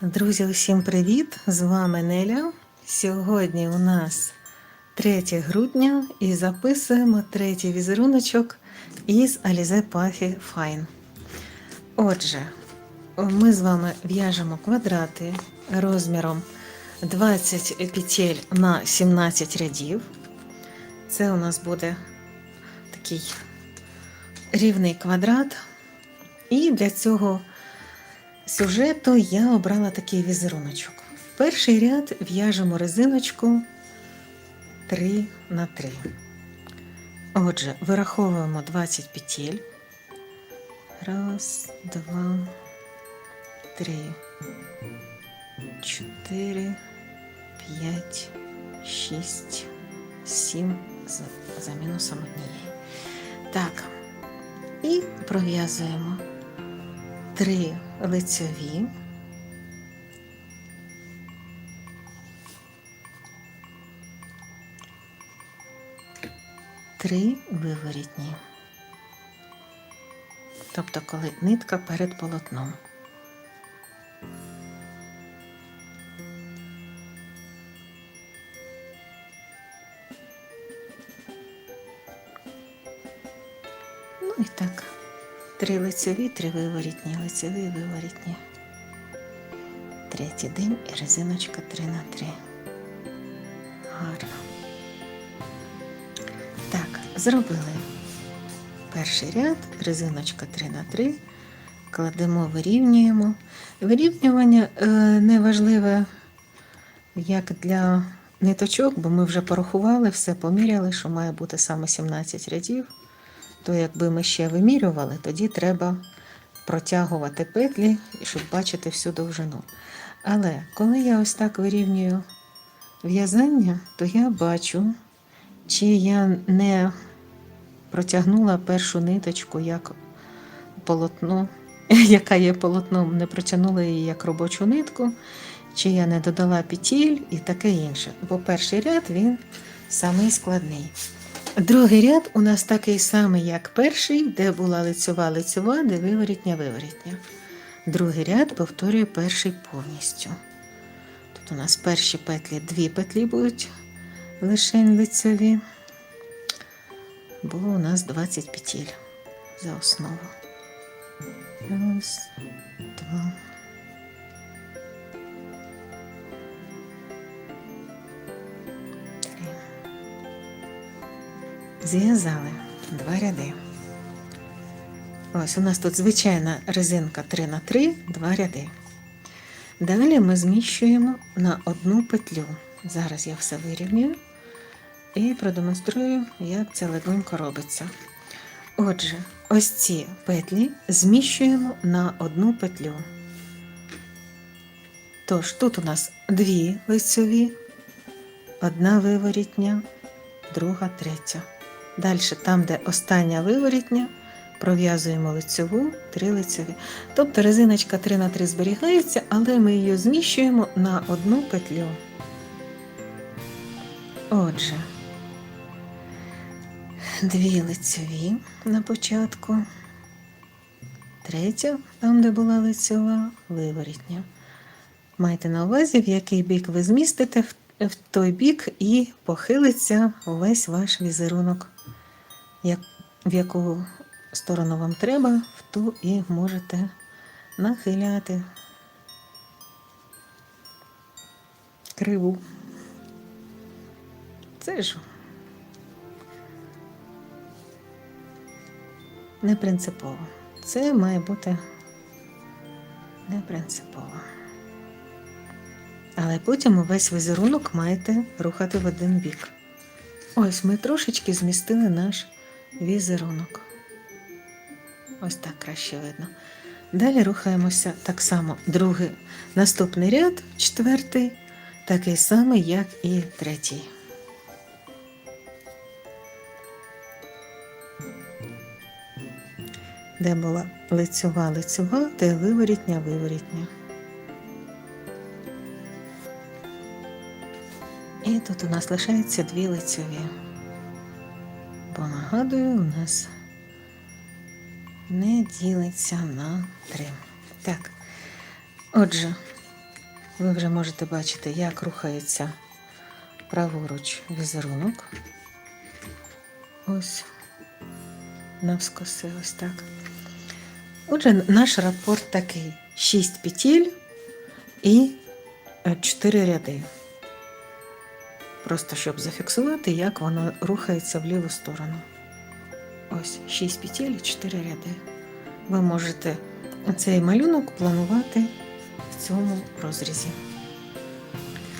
Друзі, усім привіт! З вами Неля. Сьогодні у нас 3 грудня і записуємо третій візеруночок із Alize Puffy Fine. Отже, ми з вами в'яжемо квадрати розміром 20 петель на 17 рядів. Це у нас буде такий рівний квадрат. І для цього сюжету я обрала такий візеруночок. Перший ряд в'яжемо резиночку 3 на 3. Отже, вираховуємо 20 петель. Раз, два, три, чотири, п'ять, шість, сім за, за мінусом однієї. Так. І пров'язуємо три лицеві. Три виворітні. Тобто, коли нитка перед полотном. Ну і так. Три лицеві, три виворітні, лицеві, виворітні. Третій день і резиночка 3 на 3. Гарно. Так, зробили перший ряд, резиночка 3 на 3. Кладемо, вирівнюємо. Вирівнювання е, не важливе, як для ниточок, бо ми вже порахували, все поміряли, що має бути саме 17 рядів то якби ми ще вимірювали, тоді треба протягувати петлі, щоб бачити всю довжину. Але коли я ось так вирівнюю в'язання, то я бачу, чи я не протягнула першу ниточку як полотно, яка є полотном, не протягнула її як робочу нитку, чи я не додала петель і таке інше. Бо перший ряд він самий складний. Другий ряд у нас такий самий, як перший, де була лицьова лицьова, де виворітня виворітня. Другий ряд повторює перший повністю. Тут у нас перші петлі, дві петлі будуть лишень лицьові, бо у нас 20 петель за основу. Раз, два. Зв'язали два ряди. Ось у нас тут звичайна резинка 3 на 3, два ряди. Далі ми зміщуємо на одну петлю. Зараз я все вирівнюю і продемонструю, як це легонько робиться. Отже, ось ці петлі зміщуємо на одну петлю. Тож, тут у нас дві лицьові, одна виворітня, друга, третя. Далі, там, де остання виворітня, пров'язуємо лицьову, три лицьові. Тобто резиночка 3 на 3 зберігається, але ми її зміщуємо на одну петлю. Отже, дві лицьові на початку, третя, там, де була лицьова, виворітня. Майте на увазі, в який бік ви змістите, в той бік і похилиться весь ваш візерунок. Як, в яку сторону вам треба, в ту і можете нахиляти криву. Це ж не принципово. Це має бути не принципово. Але потім увесь візерунок маєте рухати в один бік. Ось ми трошечки змістили наш візерунок. Ось так краще видно. Далі рухаємося так само. Другий наступний ряд, четвертий, такий самий, як і третій. Де була лицьова лицьова, де виворітня виворітня. І тут у нас лишається дві лицьові. Бо нагадую, у нас не ділиться на три. Так. Отже, Ви вже можете бачити, як рухається праворуч візерунок. Ось навскоси, ось так. Отже, наш рапорт такий: 6 петель і 4 ряди. Просто щоб зафіксувати, як воно рухається в ліву сторону. Ось 6 петель і 4 ряди. Ви можете цей малюнок планувати в цьому розрізі.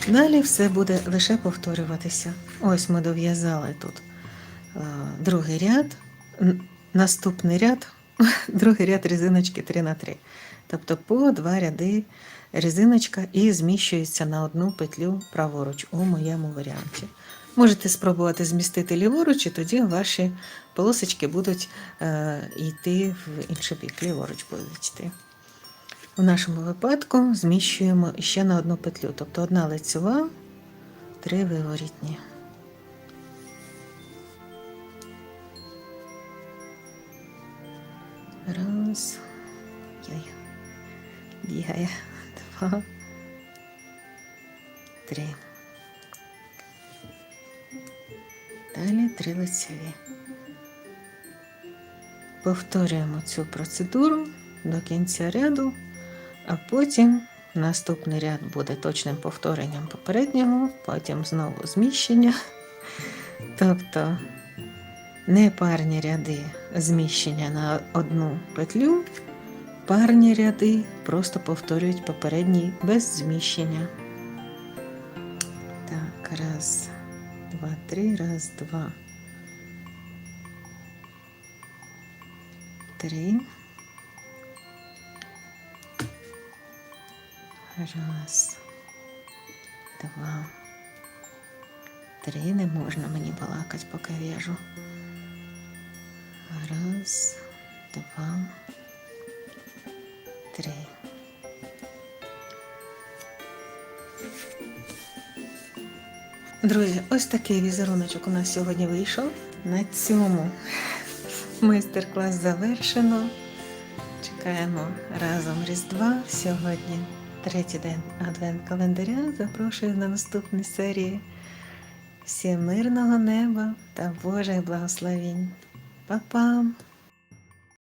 Далі все буде лише повторюватися. Ось ми дов'язали тут е, другий ряд, наступний ряд, другий ряд резиночки 3 на 3 Тобто по два ряди резиночка і зміщується на одну петлю праворуч у моєму варіанті. Можете спробувати змістити ліворуч, і тоді ваші полосочки будуть е, йти в інший бік, ліворуч будуть йти. У нашому випадку зміщуємо ще на одну петлю, тобто одна лицьова, три виворітні. Раз. Бігає. Два. Три. Далі три лицеві. Повторюємо цю процедуру до кінця ряду, а потім наступний ряд буде точним повторенням попереднього, потім знову зміщення. Тобто непарні ряди зміщення на одну петлю, парні ряди просто повторюють попередній без зміщення. Так, раз, два, три, раз, два. Три. Раз, два, три. Не можна мені балакати, поки в'яжу. Раз, два, Друзі, ось такий візеруночок у нас сьогодні вийшов. На цьому майстер-клас завершено. Чекаємо разом Різдва. Сьогодні третій день адвент календаря. Запрошую на наступні серії. Всім мирного неба та Божих благословінь. Па-пам!